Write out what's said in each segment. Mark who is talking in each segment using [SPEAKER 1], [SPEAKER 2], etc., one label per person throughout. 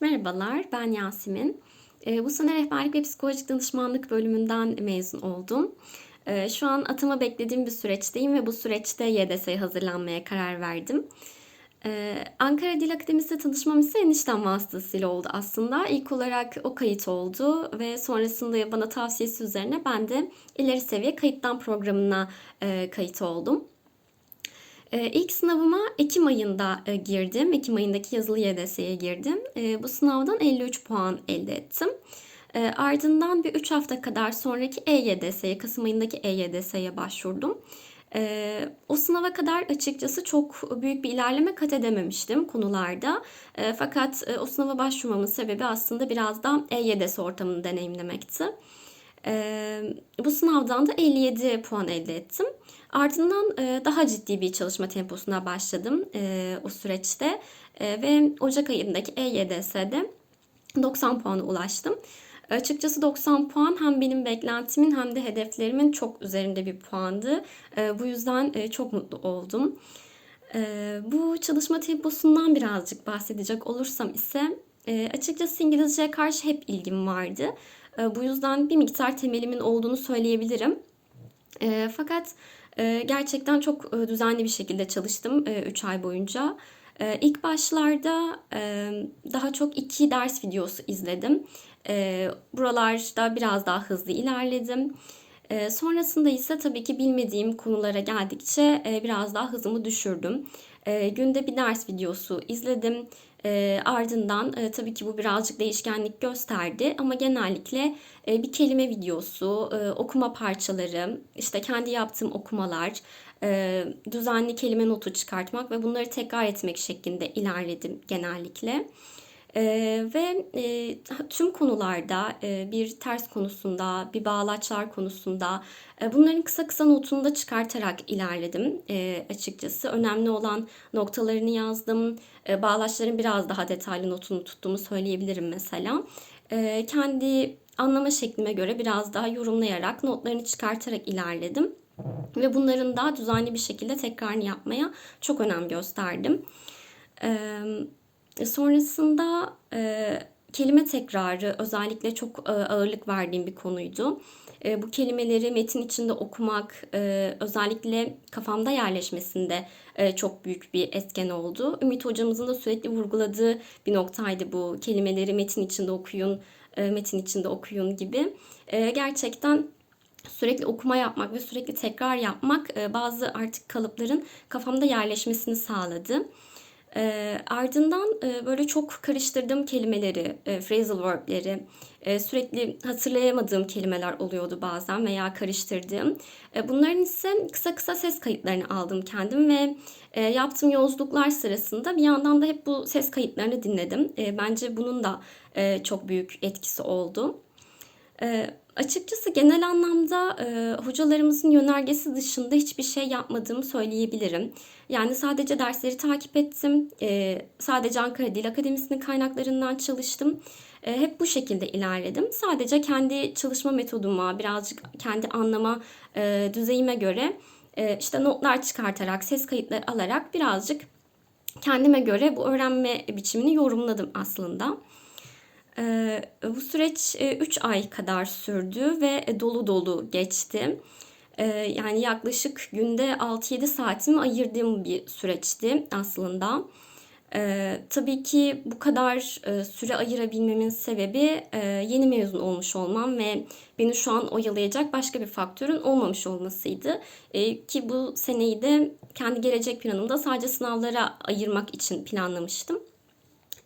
[SPEAKER 1] Merhabalar, ben Yasemin. Ee, bu sene rehberlik ve psikolojik danışmanlık bölümünden mezun oldum. Ee, şu an atama beklediğim bir süreçteyim ve bu süreçte YDS'ye hazırlanmaya karar verdim. Ee, Ankara Dil Akademisi'ne tanışmam ise eniştem vasıtasıyla oldu aslında. İlk olarak o kayıt oldu ve sonrasında bana tavsiyesi üzerine ben de ileri seviye kayıttan programına e, kayıt oldum. Ee, ilk sınavıma Ekim ayında e, girdim. Ekim ayındaki yazılı YDS'ye girdim. Ee, bu sınavdan 53 puan elde ettim. Ee, ardından bir 3 hafta kadar sonraki EYDS'ye, Kasım ayındaki EYDS'ye başvurdum. o sınava kadar açıkçası çok büyük bir ilerleme kat edememiştim konularda. fakat e, o sınava başvurmamın sebebi aslında biraz da EYDS ortamını deneyimlemekti. Bu sınavdan da 57 puan elde ettim. Ardından e, daha ciddi bir çalışma temposuna başladım e, o süreçte e, ve Ocak ayındaki EYDS'de 90 puana ulaştım. Açıkçası 90 puan hem benim beklentimin hem de hedeflerimin çok üzerinde bir puandı. Bu yüzden çok mutlu oldum. Bu çalışma temposundan birazcık bahsedecek olursam ise açıkçası İngilizceye karşı hep ilgim vardı. Bu yüzden bir miktar temelimin olduğunu söyleyebilirim. Fakat ee, gerçekten çok e, düzenli bir şekilde çalıştım 3 e, ay boyunca. Ee, ilk başlarda e, daha çok iki ders videosu izledim. Ee, buralarda biraz daha hızlı ilerledim. Sonrasında ise tabii ki bilmediğim konulara geldikçe biraz daha hızımı düşürdüm. Günde bir ders videosu izledim. E, ardından e, tabii ki bu birazcık değişkenlik gösterdi ama genellikle e, bir kelime videosu, e, okuma parçaları, işte kendi yaptığım okumalar, e, düzenli kelime notu çıkartmak ve bunları tekrar etmek şeklinde ilerledim genellikle. E, ve e, tüm konularda e, bir ters konusunda, bir bağlaçlar konusunda e, bunların kısa kısa notunu da çıkartarak ilerledim e, açıkçası. Önemli olan noktalarını yazdım. E, bağlaçların biraz daha detaylı notunu tuttuğumu söyleyebilirim mesela. E, kendi anlama şeklime göre biraz daha yorumlayarak, notlarını çıkartarak ilerledim. Ve bunların daha düzenli bir şekilde tekrarını yapmaya çok önem gösterdim. Evet sonrasında e, kelime tekrarı özellikle çok e, ağırlık verdiğim bir konuydu. E, bu kelimeleri metin içinde okumak e, özellikle kafamda yerleşmesinde e, çok büyük bir etken oldu. Ümit hocamızın da sürekli vurguladığı bir noktaydı bu. Kelimeleri metin içinde okuyun, e, metin içinde okuyun gibi. E, gerçekten sürekli okuma yapmak ve sürekli tekrar yapmak e, bazı artık kalıpların kafamda yerleşmesini sağladı. E, ardından e, böyle çok karıştırdığım kelimeleri, e, phrasal verb'leri, e, sürekli hatırlayamadığım kelimeler oluyordu bazen veya karıştırdığım. E, bunların ise kısa kısa ses kayıtlarını aldım kendim ve e, yaptığım yolculuklar sırasında bir yandan da hep bu ses kayıtlarını dinledim. E, bence bunun da e, çok büyük etkisi oldu. E, açıkçası genel anlamda e, hocalarımızın yönergesi dışında hiçbir şey yapmadığımı söyleyebilirim. Yani sadece dersleri takip ettim. E, sadece Ankara Dil Akademisi'nin kaynaklarından çalıştım. E, hep bu şekilde ilerledim. Sadece kendi çalışma metoduma, birazcık kendi anlama e, düzeyime göre e, işte notlar çıkartarak, ses kayıtları alarak birazcık kendime göre bu öğrenme biçimini yorumladım aslında. Ee, bu süreç 3 e, ay kadar sürdü ve dolu dolu geçti. Ee, yani yaklaşık günde 6-7 saatimi ayırdığım bir süreçti aslında. Ee, tabii ki bu kadar e, süre ayırabilmemin sebebi e, yeni mezun olmuş olmam ve beni şu an oyalayacak başka bir faktörün olmamış olmasıydı. E, ki bu seneyi de kendi gelecek planımda sadece sınavlara ayırmak için planlamıştım.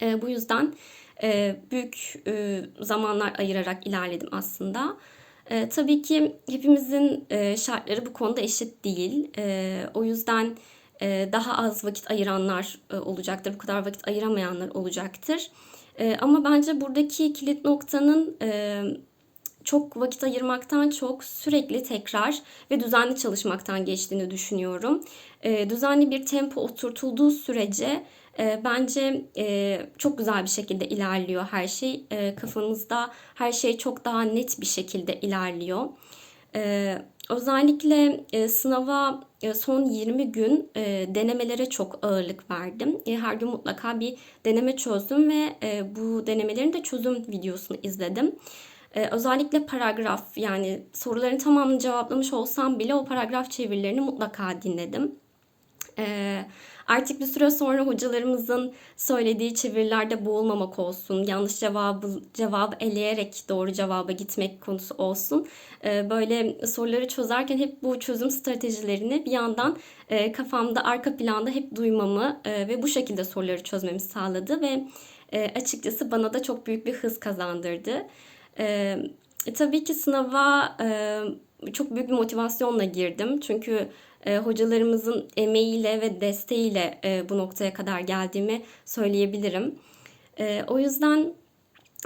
[SPEAKER 1] E, bu yüzden e, büyük e, zamanlar ayırarak ilerledim aslında. E, tabii ki hepimizin e, şartları bu konuda eşit değil. E, o yüzden e, daha az vakit ayıranlar e, olacaktır, bu kadar vakit ayıramayanlar olacaktır. E, ama bence buradaki kilit noktanın e, çok vakit ayırmaktan çok sürekli tekrar ve düzenli çalışmaktan geçtiğini düşünüyorum. E, düzenli bir tempo oturtulduğu sürece e, bence e, çok güzel bir şekilde ilerliyor her şey. E, kafanızda her şey çok daha net bir şekilde ilerliyor. E, özellikle e, sınava e, son 20 gün e, denemelere çok ağırlık verdim. E, her gün mutlaka bir deneme çözdüm ve e, bu denemelerin de çözüm videosunu izledim. E, özellikle paragraf yani soruların tamamını cevaplamış olsam bile o paragraf çevirilerini mutlaka dinledim. E, artık bir süre sonra hocalarımızın söylediği çevirilerde boğulmamak olsun, yanlış cevabı cevabı eleyerek doğru cevaba gitmek konusu olsun. E, böyle soruları çözerken hep bu çözüm stratejilerini bir yandan e, kafamda arka planda hep duymamı e, ve bu şekilde soruları çözmemi sağladı ve e, açıkçası bana da çok büyük bir hız kazandırdı. E, tabii ki sınava e, çok büyük bir motivasyonla girdim. Çünkü e, hocalarımızın emeğiyle ve desteğiyle e, bu noktaya kadar geldiğimi söyleyebilirim. E, o yüzden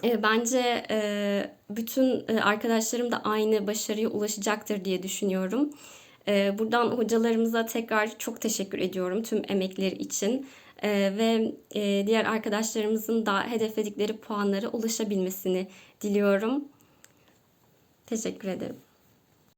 [SPEAKER 1] e, bence e, bütün e, arkadaşlarım da aynı başarıya ulaşacaktır diye düşünüyorum. E, buradan hocalarımıza tekrar çok teşekkür ediyorum tüm emekleri için. E, ve e, diğer arkadaşlarımızın da hedefledikleri puanlara ulaşabilmesini diliyorum. Teşekkür ederim.